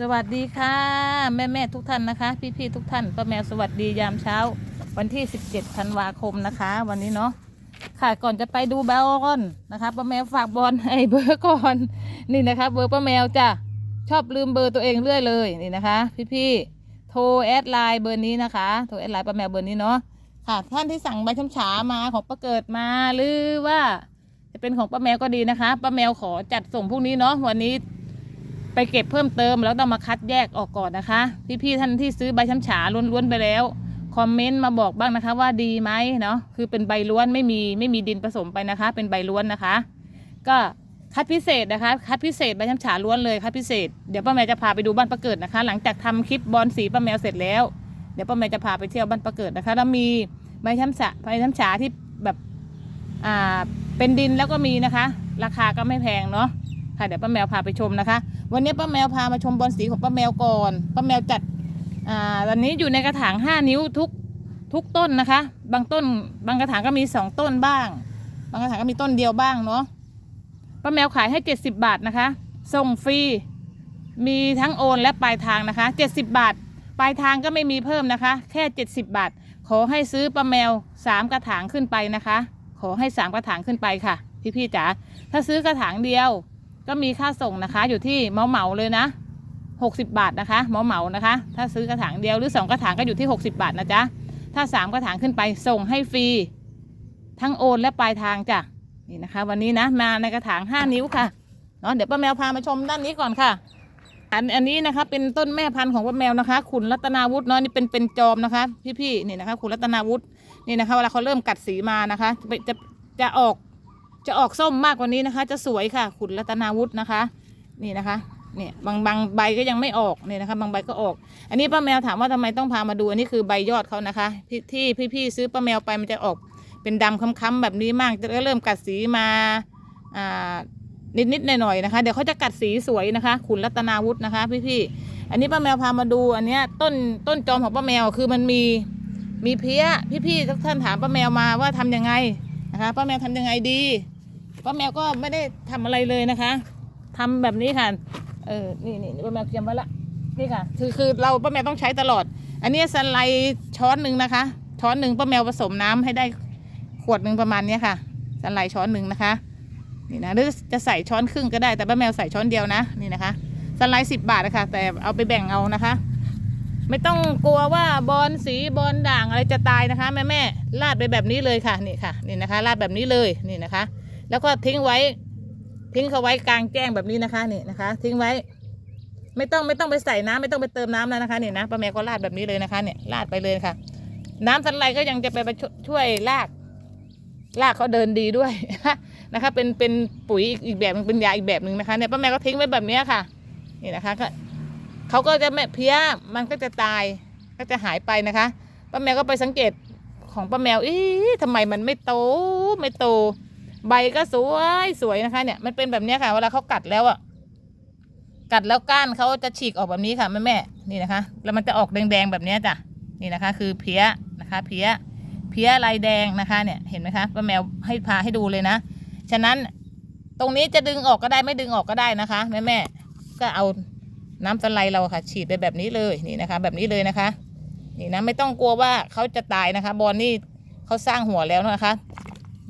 สวัสดีค่ะ แม่แม่ทุกท่านนะคะ พี่พี่ทุกท่านป้าแมวสวัสดียามเช้า วันที่ 17ธันวาคมนะคะ วันนี้เนาะค่ะก่อนจะไปดูบอลนะคะป้าแมวฝากบอลให้เบอร์ก่อนนี่นะคะเบอร์ป้าแมวจ้ะชอบลืมเบอร์ตัวเองเรื่อยเลยนี่นะคะ พี่พี่โทรแอดไลน์เบอร์นี้นะคะโทรแอดไลน์ป้าแมวเบอร์นี้เนาะค่ะท่านที่สั่งใบช้ำฉามาของป้าเกิดมาหรือว่า จะเป็นของป้าแมวก็ดีนะคะป้าแมวขอจัดส่งพรุ่งนี้เนาะวันนี้ ไปเก็บเพิ่มเติมแล้วต้องมาคัดแยกออกก่อนนะคะ พี่ๆท่านที่ซื้อใบช้ำฉาล้วนๆไปแล้วคอมเมนต์มาบอกบ้างนะคะว่าดีไหมเนาะคือเป็นใบล้วนไม่มีไม่มีดินผสมไปนะคะ เป็นใบล้วนนะคะ ก็คัดพิเศษนะคะ คัดพิเศษใบช้ำฉาล้วนเลยคัดพิเศษเดี๋ยวป้าแมวจะพาไปดูบ้านประเกิดนะคะ หลังจากทำคลิปบอลสีป้าแมวเสร็จแล้วเดี๋ยวป้าแมวจะพาไปเที่ยวบ้านประเกิดนะคะ แล้วมีใบช้ำฉาใบช้ำฉาที่แบบอ่าเป็นดินแล้วก็มีนะคะ ราคาก็ไม่แพงเนาะค่ะเดี๋ยวป้าแมวพาไปชมนะคะ วันนี้ป้าแมวพามาชมบอลสีของป้าแมวก่อนป้าแมวจัดอ่าตอนนี้อยู่ในกระถางห้านิ้วทุกทุกต้นนะคะ บางต้น บางกระถางก็มีสองต้นบ้าง บางกระถางก็มีต้นเดียวบ้างเนาะป้าแมวขายให้เจ็ดสิบบาทนะคะ ส่งฟรีมีทั้งโอนและปลายทางนะคะเจ็ดสิบบาท ปลายทางก็ไม่มีเพิ่มนะคะ แค่เจ็ดสิบบาท ขอให้ซื้อป้าแมวสามกระถางขึ้นไปนะคะ ขอให้สามกระถางขึ้นไปค่ะพี่ๆจ๋าถ้าซื้อกระถางเดียว ก็มีค่าส่งนะคะ อยู่ที่เมาเหมาเลยนะ 60 บาทนะคะเมาเหมานะคะ ถ้าซื้อกระถางเดียวหรือ 2 กระถางก็อยู่ที่ 60 บาทนะจ๊ะ ถ้า 3 กระถางขึ้นไปส่งให้ฟรี ทั้งโอนและปลายทางจ้ะ นี่นะคะ วันนี้นะมาในกระถาง 5 นิ้วค่ะ เนาะเดี๋ยวป้าแมวพามาชมด้านนี้ก่อนค่ะ อันอันนี้นะคะเป็นต้นแม่พันธุ์ของป้าแมวนะคะขุนรัตนาวุฒิเนาะนี่เป็นเป็นจอมนะคะ พี่ๆนี่นะคะขุนรัตนาวุฒินี่นะคะเวลาเขาเริ่มกัดสีมานะคะ จะจะจะออก จะออกส้มมากกว่านี้นะคะ จะสวยค่ะ ขุนรัตนาวุฒินะคะ นี่นะคะเนี่ยบางบางใบก็ยังไม่ออกเนี่ยนะคะบางใบก็ออก อันนี้ป้าแมวถามว่าทำไมต้องพามาดู อันนี้คือใบยอดเขานะคะ ที่พี่ๆซื้อป้าแมวไปมันจะออกเป็นดำค้ำๆแบบนี้มากจะเริ่มกัดสีมาอ่านิดๆหน่อยๆนะคะ เดี๋ยวเขาจะกัดสีสวยนะคะ ขุนรัตนาวุฒินะคะ พี่ๆอันนี้ป้าแมวพามาดูอันเนี้ยต้นต้นจอมของป้าแมวคือมันมีมีเพี้ยพี่ๆทุกท่านถามป้าแมวมาว่าทำยังไงนะคะป้าแมวทำยังไงดี ป้าแมวก็ไม่ได้ทำอะไรเลยนะคะทำแบบนี้ค่ะเออนี่นี่ป้าแมวเตรียมไว้ละนี่ค่ะ คือคือเราป้าแมวต้องใช้ตลอด อันนี้สไลด์ช้อนหนึ่งนะคะ ช้อนหนึ่งป้าแมวผสมน้ำให้ได้ขวดหนึ่งประมาณนี้ค่ะสไลด์ช้อนหนึ่งนะคะนี่นะหรือจะใส่ช้อนครึ่งก็ได้แต่ป้าแมวใส่ช้อนเดียวนะนี่นะคะสไลด์สิบบาทนะคะแต่เอาไปแบ่งเอานะคะ ไม่ต้องกลัวว่าบอลสีบอลด่างอะไรจะตายนะคะ แม่แม่ลาดไปแบบนี้เลยค่ะนี่ค่ะนี่นะคะลาดแบบนี้เลยนี่นะคะ แล้วก็ทิ้งไว้ ทิ้งเขาไว้กลางแจ้งแบบนี้นะคะนี่นะคะ ทิ้งไว้ ไม่ต้องไม่ต้องไปใส่น้ำไม่ต้องไปเติมน้ำแล้วนะคะนี่นะป้าแมวก็ราดแบบนี้เลยนะคะเนี่ยราดไปเลยค่ะ น้ำสันไลก็ยังจะไปช่วยช่วยรากรากเขาเดินดีด้วยนะคะ เป็นเป็นปุ๋ยอีกแบบหนึงเป็นยาอีกแบบหนึ่งนะคะเนี่ยป้าแมวก็ทิ้งไว้แบบนี้ค่ะนี่นะคะก็เขาก็จะไม่เพี้ยมันก็จะตายก็จะหายไปนะคะป้าแมวก็ไปสังเกตของป้าแมวอีทำไมมันไม่โตไม่โต ใบก็สวยสวยนะคะ เนี่ยมันเป็นแบบนี้ค่ะ เวลาเขากัดแล้วอะกัดแล้วก้านเขาจะฉีกออกแบบนี้ค่ะแม่แม่นี่นะคะ แล้วมันจะออกแดงๆแบบนี้จ้ะนี่นะคะ คือเพี้ยนะคะเพี้ยเพี้ยลายแดงนะคะเนี่ยเห็นไหมคะป้าแมวให้พาให้ดูเลยนะฉะนั้นตรงนี้จะดึงออกก็ได้ไม่ดึงออกก็ได้นะคะแม่แม่ก็เอาน้ำสไลด์เราค่ะ ฉีดไปแบบนี้เลยนี่นะคะ แบบนี้เลยนะคะ นี่นะไม่ต้องกลัวว่าเขาจะตายนะคะ บอลนี่เขาสร้างหัวแล้วนะคะ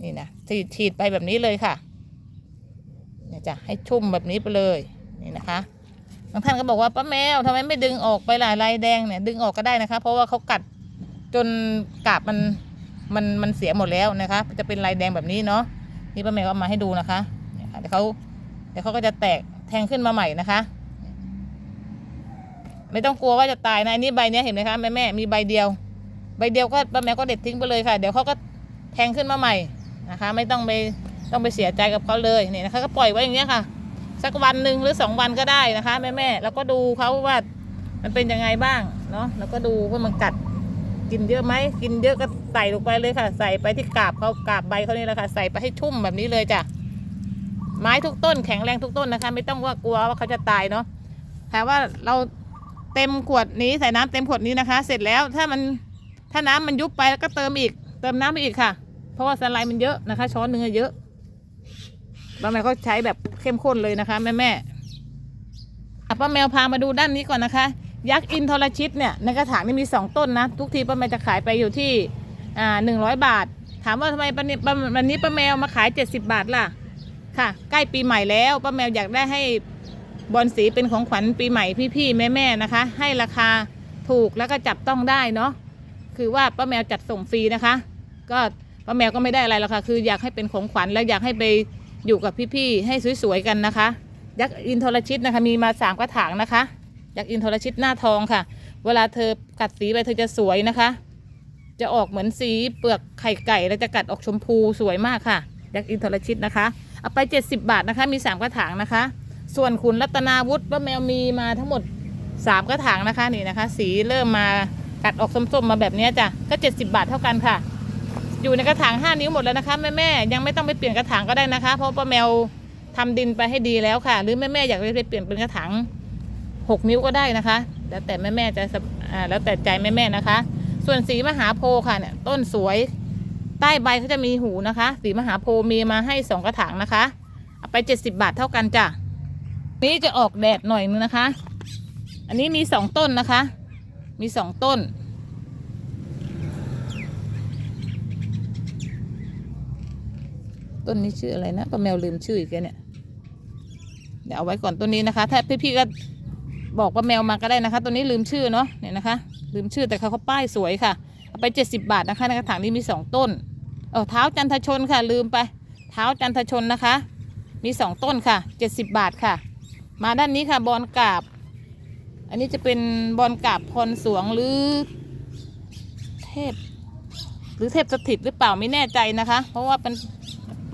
นี่นะฉีดฉีดไปแบบนี้เลยค่ะเนี่ยจะให้ชุ่มแบบนี้ไปเลยนี่นะคะบางท่านก็บอกว่าป้าแมวทำไมไม่ดึงออกไปล่ะลายแดงเนี่ยดึงออกก็ได้นะคะ เพราะว่าเขากัดจนกาบมันมันมันเสียหมดแล้วนะคะ จะเป็นลายแดงแบบนี้เนาะนี่ป้าแมวเอามาให้ดูนะคะเนี่ยค่ะเดี๋ยวเขาเดี๋ยวเขาก็จะแตกแทงขึ้นมาใหม่นะคะ ไม่ต้องกลัวว่าจะตายนะอันนี้ใบเนี้ยเห็นไหมคะแม่แม่มีใบเดียว ใบเดียวก็ป้าแมวก็เด็ดทิ้งไปเลยค่ะ เดี๋ยวเขาก็แทงขึ้นมาใหม่ นะคะ ไม่ต้องไปต้องไปเสียใจกับเขาเลยนี่นะคะ ก็ปล่อยไว้อย่างเงี้ยค่ะ สักวันหนึ่งหรือสองวันก็ได้นะคะแม่แม่ๆแล้วก็ดูเขาว่ามันเป็นยังไงบ้างเนาะแล้วก็ดูว่ามันกัดกินเยอะไหมกินเยอะก็ใส่ลงไปเลยค่ะ ใส่ไปที่กาบเขากาบใบเขานี่แหละค่ะใส่ไปให้ชุ่มแบบนี้เลยจ้ะไม้ทุกต้นแข็งแรงทุกต้นนะคะ ไม่ต้องว่ากลัวว่าเขาจะตายเนาะแต่ว่าเราเต็มขวดนี้ใส่น้ำเต็มขวดนี้นะคะ เสร็จแล้วถ้ามันถ้าน้ำมันยุบไปแล้วก็เติมอีก เติมน้ำไปอีกค่ะ เพราะว่าสไลด์มันเยอะนะคะ ช้อนหนึ่งอะเยอะบางแม่เขาใช้แบบเข้มข้นเลยนะคะแม่แม่อะป้าแมวพามาดูด้านนี้ก่อนนะคะ ยักษ์อินทรชิตเนี่ยในกระถางนี่มีสองต้นนะ ทุกทีป้าแมวจะขายไปอยู่ที่อ่าหนึ่งร้อยบาท ถามว่าทำไมวันนี้วันนี้ป้าแมวมาขายเจ็ดสิบบาทล่ะค่ะ ใกล้ปีใหม่แล้วป้าแมวอยากได้ให้บอลสีเป็นของขวัญปีใหม่พี่ๆแม่ๆนะคะ ให้ราคาถูกแล้วก็จับต้องได้เนาะคือว่าป้าแมวจัดส่งฟรีนะคะ ก็ ป้าแมวก็ไม่ได้อะไรหรอกค่ะ คืออยากให้เป็นของขวัญและอยากให้ไปอยู่กับพี่ๆให้สวยๆกันนะคะ ยักษ์อินทรชิตนะคะ มีมาสามกระถางนะคะ ยักษ์อินทรชิตหน้าทองค่ะ เวลาเธอกัดสีไปเธอจะสวยนะคะ จะออกเหมือนสีเปลือกไข่ไก่แล้วจะกัดออกชมพูสวยมากค่ะ ยักษ์อินทรชิตนะคะเอาไป 70 บาทนะคะ มี 3 กระถางนะคะ ส่วนขุนรัตนาวุฒิป้าแมวมีมาทั้งหมด 3 กระถางนะคะนี่นะคะ สีเริ่มมากัดออกส้มๆมาแบบนี้จ้ะก็ 70 บาทเท่ากันค่ะ อยู่ในกระถาง5นิ้วหมดแล้วนะคะแม่ๆยังไม่ต้องไปเปลี่ยนกระถางก็ได้นะคะ เพราะป้าแมวทำดินไปให้ดีแล้วค่ะ หรือแม่ๆอยากไปเปลี่ยนเป็นกระถาง6 นิ้วก็ได้นะคะ แล้วแต่แม่ๆจะอ่าแล้วแต่ใจแม่ๆนะคะ ส่วนสีมหาโพธิ์ค่ะเนี่ยต้นสวยใต้ใบเขาจะมีหูนะคะ สีมหาโพธิ์มีมาให้สองกระถางนะคะเอาไปเจ็ดสิบาทเท่ากันจ้ะนี้จะออกแดดหน่อยนึงนะคะ อันนี้มีสองต้นนะคะ มีสองต้น ต้นนี้ชื่ออะไรนะป้าแมวลืมชื่ออีกแล้วเนี่ยเดี๋ยวเอาไว้ก่อนต้นนี้นะคะ ถ้าพี่ๆก็บอกป้าแมวมาก็ได้นะคะต้นนี้ลืมชื่อเนาะเนี่ยนะคะ ลืมชื่อแต่เขาเขาป้ายสวยค่ะเอาไปเจ็ดสิบาทนะคะในกระถางนี้มีสองต้นเออเท้าจันทชนค่ะ ลืมไป เท้าจันทชนนะคะ มีสองต้นค่ะเจ็ดสิบาทค่ะ มาด้านนี้ค่ะบอลกาบ อันนี้จะเป็นบอลกาบพรสวงหรือเทพ หรือเทพสถิตหรือเปล่าไม่แน่ใจนะคะ เพราะว่ามัน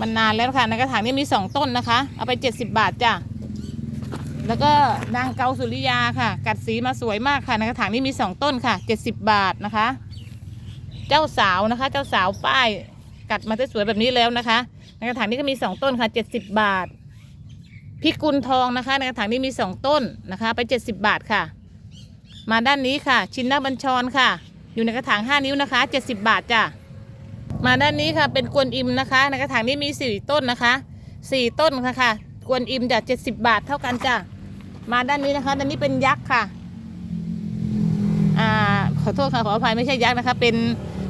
มันนานแล้วค่ะในกระถางนี้มีสองต้นนะคะ เอาไปเจ็ดสิบาทจ้ะแล้วก็นางเกาสุริยาค่ะ กัดสีมาสวยมากค่ะในกระถางนี้มีสองต้นค่ะเจ็ดสิบบาทนะคะ เจ้าสาวนะคะ เจ้าสาวป้ายกัดมาได้สวยแบบนี้แล้วนะคะ ในกระถางนี้ก็มีสองต้นค่ะเจ็ดสิบบาทพิกุลทองนะคะ ในกระถางนี้มีสองต้นนะคะ ไปเจ็ดสิบบาทค่ะ มาด้านนี้ค่ะ ชินนาบัญชรค่ะ อยู่ในกระถางห้านิ้วนะคะเจ็ดสิบบาทจ้ะ มาด้านนี้ค่ะเป็นกวนอิมนะคะ ในกระถางนี้มีสี่ต้นนะคะสี่ต้นค่ะค่ะกวนอิมจะเจ็ดสิบบาทเท่ากันจ้ะมาด้านนี้นะคะด้านนี้เป็นยักษ์ค่ะอ่าขอโทษค่ะขออภัยไม่ใช่ยักษ์นะคะ เป็น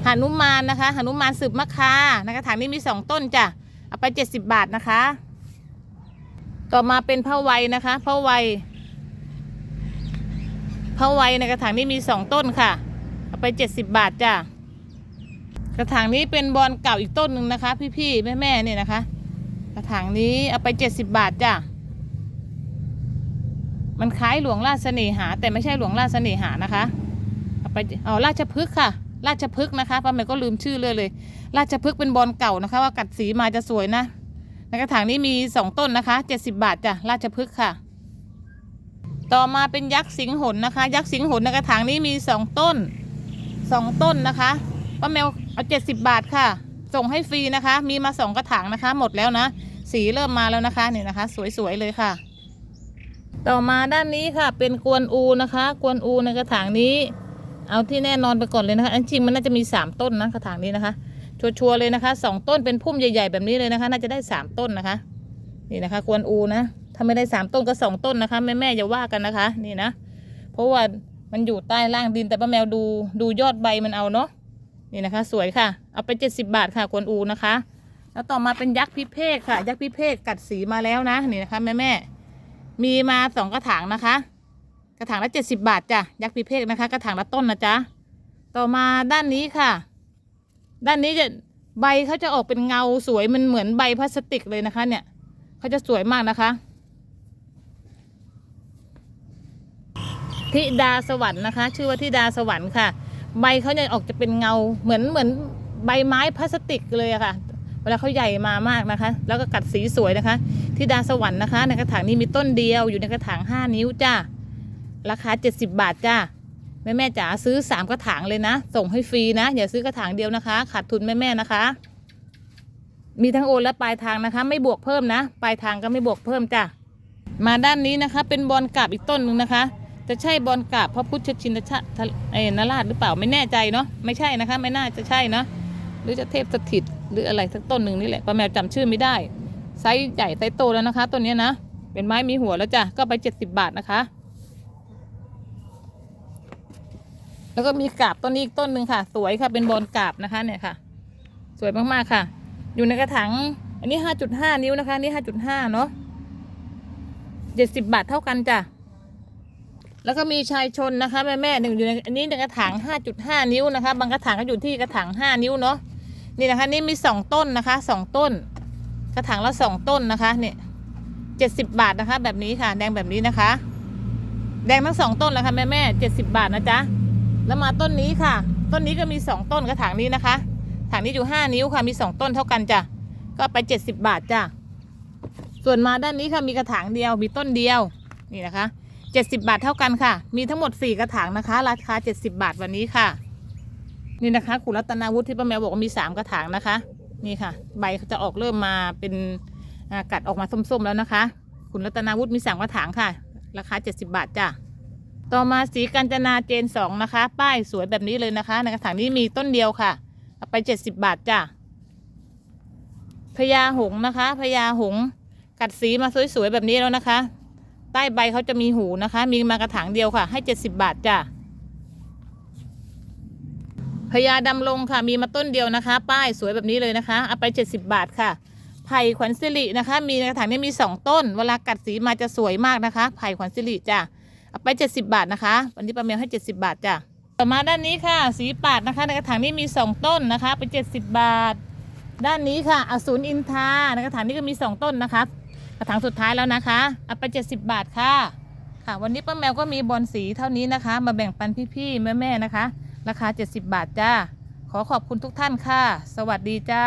หนุมานนะคะหนุมานสืบมะคาในกระถางนี้มีสองต้นจ้ะเอาไปเจ็ดสิบบาทนะคะ ต่อมาเป็นพระไวนะคะพระไวพระไวในกระถางนี้มีสองต้นค่ะ เอาไปเจ็ดสิบบาทจ้ะ กระถางนี้เป็นบอลเก่าอีกต้นหนึ่งนะคะ พี่ๆแม่ๆเนี่ยนะคะ กระถางนี้เอาไปเจ็ดสิบบาทจ้ะมันคล้ายหลวงราชเสน่หา แต่ไม่ใช่หลวงราชเสน่หานะคะเอาไปเอาราชพฤกษ์ค่ะ ราชพฤกษ์นะคะป้าแม่ก็ลืมชื่อเลยเลย ราชพฤกษ์เป็นบอลเก่านะคะ ว่ากัดสีมาจะสวยนะในกระถางนี้มีสองต้นนะคะเจ็ดสิบาทจ้ะราชพฤกษ์ค่ะ ต่อมาเป็นยักษ์สิงหนนะคะ ยักษ์สิงหนในกระถางนี้มีสองต้นสองต้นนะคะป้าแมว เอาเจ็ดสิบบาทค่ะ ส่งให้ฟรีนะคะ มีมาสองกระถางนะคะ หมดแล้วนะ สีเริ่มมาแล้วนะคะเนี่ยนะคะ สวยๆเลยค่ะ ต่อมาด้านนี้ค่ะ เป็นกวนอูนะคะ กวนอูในกระถางนี้ เอาที่แน่นอนไปก่อนเลยนะคะ อันจริงมันน่าจะมีสามต้นนะกระถางนี้นะคะ ชัวร์ๆเลยนะคะสองต้นเป็นพุ่มใหญ่ ๆ แบบนี้เลยนะคะ น่าจะได้สามต้นนะคะ นี่นะคะ กวนอูนะ ถ้าไม่ได้สามต้นก็สองต้นนะคะแม่แม่ๆอย่าว่ากันนะคะ นี่นะ เพราะว่ามันอยู่ใต้ล่างดินแต่ป้าแมวดูดูยอดใบมันเอาเนาะ นี่นะคะ สวยค่ะ เอาไปเจ็ดสิบาทค่ะกวนอูนะคะ แล้วต่อมาเป็นยักษ์พิเภกค่ะ ยักษ์พิเภกกัดสีมาแล้วนะนี่นะคะแม่แม่มีมาสองกระถางนะคะ กระถางละเจ็ดสิบาทจ้ะยักษ์พิเภกนะคะ กระถางละต้นนะจ๊ะต่อมาด้านนี้ค่ะ ด้านนี้จะใบเขาจะออกเป็นเงาสวยมันเหมือนใบพลาสติกเลยนะคะ เนี่ยเขาจะสวยมากนะคะธิดาสวรรค์นะคะ ชื่อว่าธิดาสวรรค์ค่ะ ใบเขาจะออกจะเป็นเงาเหมือนเหมือนใบไม้พลาสติกเลยอะค่ะ เวลาเขาใหญ่มามากนะคะ แล้วก็กัดสีสวยนะคะธิดาสวรรค์นะคะ ในกระถางนี้มีต้นเดียวอยู่ในกระถางห้านิ้วจ้าราคาเจ็ดสิบบาทจ้าแม่แม่จ๋าซื้อสามกระถางเลยนะ ส่งให้ฟรีนะ อย่าซื้อกระถางเดียวนะคะขาดทุนแม่แม่นะคะ มีทั้งโอนและปลายทางนะคะ ไม่บวกเพิ่มนะ ปลายทางก็ไม่บวกเพิ่มจ้ะมาด้านนี้นะคะ เป็นบอลกาบอีกต้นหนึ่งนะคะ จะใช่บอลกาบพระพุทธชินชะเอนราชหรือเปล่าไม่แน่ใจเนาะไม่ใช่นะคะ ไม่น่าจะใช่นะหรือจะเทพสถิตหรืออะไรสักต้นหนึ่งนี่แหละป้าแมวจำชื่อไม่ได้ไซส์ใหญ่ไซส์โตแล้วนะคะต้นนี้นะเป็นไม้มีหัวแล้วจ้ะก็ไปเจ็ดสิบบาทนะคะ แล้วก็มีกาบต้นนี้อีกต้นหนึ่งค่ะ สวยค่ะเป็นบอลกาบนะคะเนี่ยค่ะ สวยมากๆค่ะ อยู่ในกระถางอันนี้ห้าจุดห้านิ้วนะคะ นี่ห้าจุดห้าเนาะเจ็ดสิบบาทเท่ากันจ้ะ แล้วก็มีชายชนนะคะแม่แม่หนึ่งอยู่ในอันนี้ในกระถางห้าจุดห้านิ้วนะคะ บางกระถางก็อยู่ที่กระถางห้านิ้วเนาะนี่นะคะนี่มีสองต้นนะคะสองต้น กระถางละสองต้นนะคะเนี่ยเจ็ดสิบบาทนะคะ แบบนี้ค่ะ แดงแบบนี้นะคะ แดงทั้งสองต้นแล้วค่ะแม่แม่เจ็ดสิบบาทนะจ๊ะแล้วมาต้นนี้ค่ะ ต้นนี้ก็มีสองต้นกระถางนี้นะคะถางนี้อยู่ห้านิ้วค่ะมีสองต้นเท่ากันจ้ะก็ไปเจ็ดสิบบาทจ้ะส่วนมาด้านนี้ค่ะมีกระถางเดียวมีต้นเดียวนี่นะคะ เจ็ดสิบาทเท่ากันค่ะ มีทั้งหมดสี่กระถางนะคะ ราคาเจ็ดสิบาทวันนี้ค่ะ นี่นะคะคุรัตนาวุฒิที่ป้าแมวบอกว่ามีสามกระถางนะคะ นี่ค่ะ ใบเขาจะออกเริ่มมาเป็นกัดออกมาส้มๆแล้วนะคะ คุณรัตนาวุฒิมีสามกระถางค่ะ ราคาเจ็ดสิบาทจ้ะ ต่อมาสีกัญจนาเจนสองนะคะ ป้ายสวยแบบนี้เลยนะคะ ในกระถางนี้มีต้นเดียวค่ะเอาไปเจ็ดสิบาทจ้ะพญาหงนะคะพญาหงกัดสีมาสวยๆแบบนี้แล้วนะคะ ใต้ใบเขาจะมีหูนะคะ มีมากระถางเดียวค่ะ ให้เจ็ดสิบบาทจ้ะพญาดำลงค่ะ มีมาต้นเดียวนะคะ ป้ายสวยแบบนี้เลยนะคะ เอาไปเจ็ดสิบาทค่ะ ไผ่ขวัญสิรินะคะ มีกระถางนี้มีสองต้น เวลากัดสีมาจะสวยมากนะคะ ไผ่ขวัญสิริจ้ะ เอาไป70บาทนะคะ วันนี้ป้าแมวให้70บาทจ้ะ ต่อมาด้านนี้ค่ะ สีปาดนะคะ ในกระถางนี้มี2ต้นนะคะ ไป70บาท ด้านนี้ค่ะ อสูรอินทาในกระถางนี้ก็มี2ต้นนะคะ ระถางสุดท้ายแล้วนะคะเอาไปเจ็ดสิบาทค่ะ ค่ะ วันนี้ป้าแมวก็มีบอลสีเท่านี้นะคะ มาแบ่งปันพี่ๆแม่ๆนะคะ ราคาเจ็ดสิบบาทจ้า ขอขอบคุณทุกท่านค่ะ สวัสดีจ้า